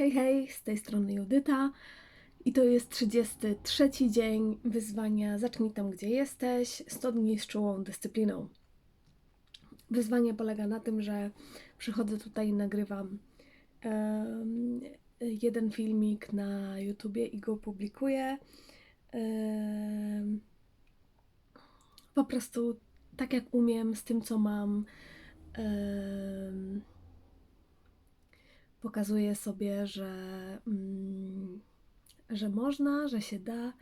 Hej, hej, z tej strony Judyta i to jest 33 dzień wyzwania Zacznij tam, gdzie jesteś, 100 dni z czułą dyscypliną. Wyzwanie polega na tym, że przychodzę tutaj i nagrywam em, jeden filmik na YouTubie i go publikuję. Em, po prostu tak jak umiem, z tym co mam. em, pokazuję sobie, że, mm, że można, że się da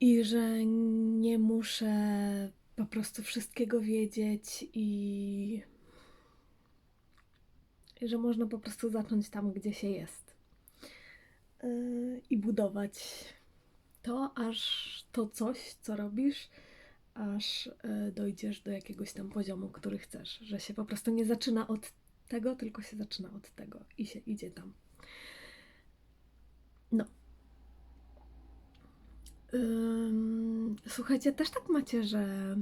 i że nie muszę po prostu wszystkiego wiedzieć i, że można po prostu zacząć tam, gdzie się jest Yy, i budować to, aż to coś, co robisz, aż yy, dojdziesz do jakiegoś tam poziomu, który chcesz, że się po prostu nie zaczyna od tego, tylko się zaczyna od tego i się idzie tam. No. Słuchajcie, też tak macie, że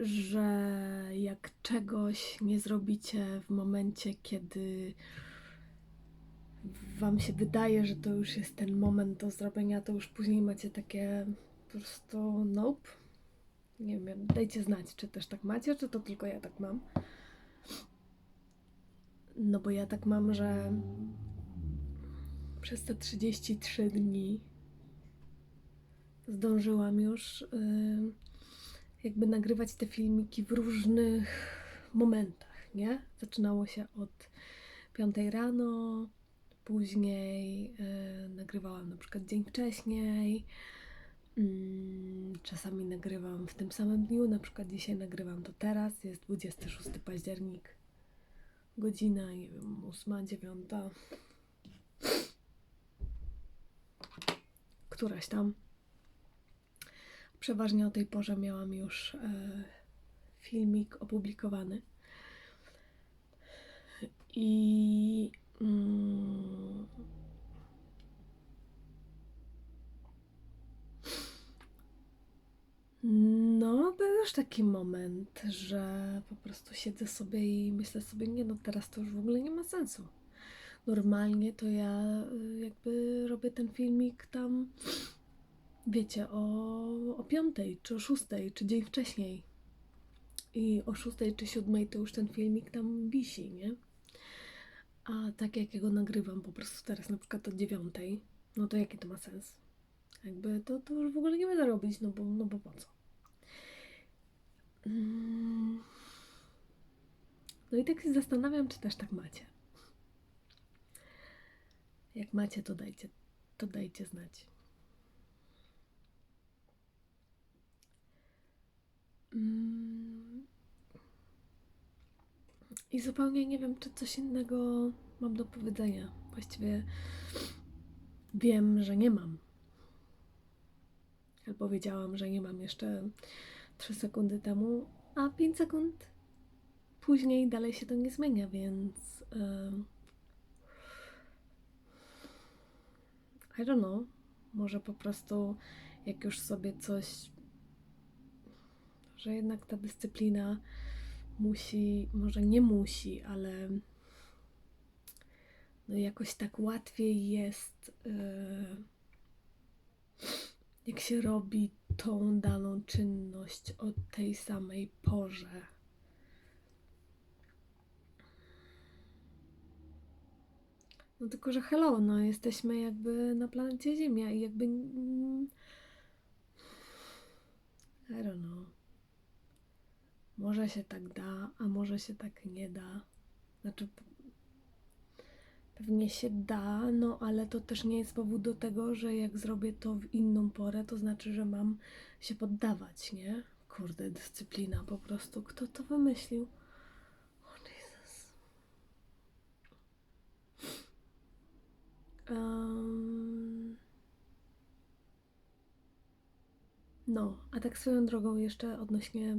że jak czegoś nie zrobicie w momencie, kiedy wam się wydaje, że to już jest ten moment do zrobienia, to już później macie takie po prostu nope, nie wiem, dajcie znać, czy też tak macie, czy to tylko ja tak mam. No bo ja tak mam, że przez te 33 dni zdążyłam już yy, jakby nagrywać te filmiki w różnych momentach, nie? Zaczynało się od 5 rano, później yy, nagrywałam na przykład dzień wcześniej, Czasami nagrywam w tym samym dniu, na przykład dzisiaj nagrywam to teraz, jest 26 październik, godzina, nie wiem, 8, 9, któraś tam. Przeważnie o tej porze miałam już e, filmik opublikowany. I mm, Już taki moment, że po prostu siedzę sobie i myślę sobie, nie no, teraz to już w ogóle nie ma sensu. Normalnie to ja y, jakby robię ten filmik tam, wiecie, o, o piątej, czy o szóstej, czy dzień wcześniej. I o szóstej czy siódmej to już ten filmik tam wisi, nie? A tak jak ja go nagrywam po prostu teraz na przykład o dziewiątej, no to jaki to ma sens? Jakby to, to już w ogóle nie będę robić, no bo, no bo po co? No i tak się zastanawiam, czy też tak macie. Jak macie, to dajcie, to dajcie znać. Mm. I zupełnie nie wiem, czy coś innego mam do powiedzenia. Właściwie wiem, że nie mam. Albo wiedziałam, że nie mam jeszcze 3 sekundy temu, a 5 sekund później dalej się to nie zmienia, więc. Uh, I don't know. Może po prostu, jak już sobie coś. Że jednak ta dyscyplina musi, może nie musi, ale no jakoś tak łatwiej jest. Yy, jak się robi tą daną czynność o tej samej porze. No tylko, że hello, no jesteśmy jakby na planecie Ziemia i jakby... I don't know. Może się tak da, a może się tak nie da. Znaczy, Pewnie się da, no ale to też nie jest powód do tego, że jak zrobię to w inną porę, to znaczy, że mam się poddawać, nie? Kurde, dyscyplina po prostu. Kto to wymyślił? O Jezus. Um... No, a tak swoją drogą jeszcze odnośnie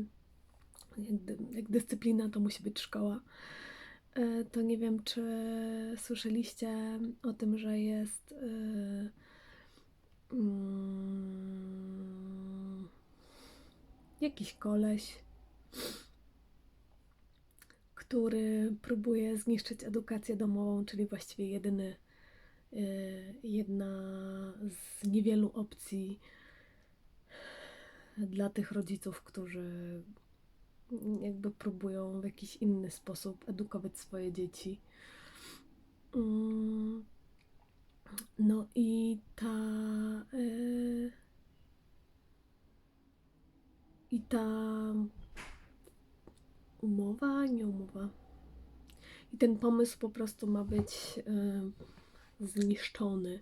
jak, jak dyscyplina, to musi być szkoła. E, to nie wiem, czy słyszeliście o tym, że jest yy, yy, jakiś koleś, który próbuje zniszczyć edukację domową, czyli właściwie jedyny, y, jedna z niewielu opcji dla tych rodziców, którzy jakby próbują w jakiś inny sposób edukować swoje dzieci. Mm, No i ta. y, I ta umowa, nie umowa. I ten pomysł po prostu ma być y, zniszczony.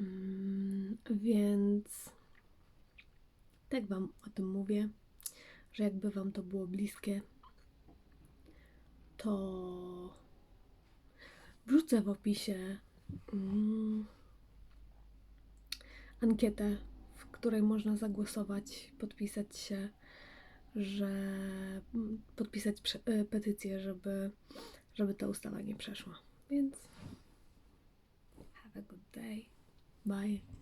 Mm, Więc tak Wam o tym mówię, że jakby Wam to było bliskie, to wrzucę w opisie mm, ankietę, w której można zagłosować, podpisać się, że mm, podpisać prze- e, petycję, żeby, żeby ta ustawa nie przeszła. Więc have a good day. Bye.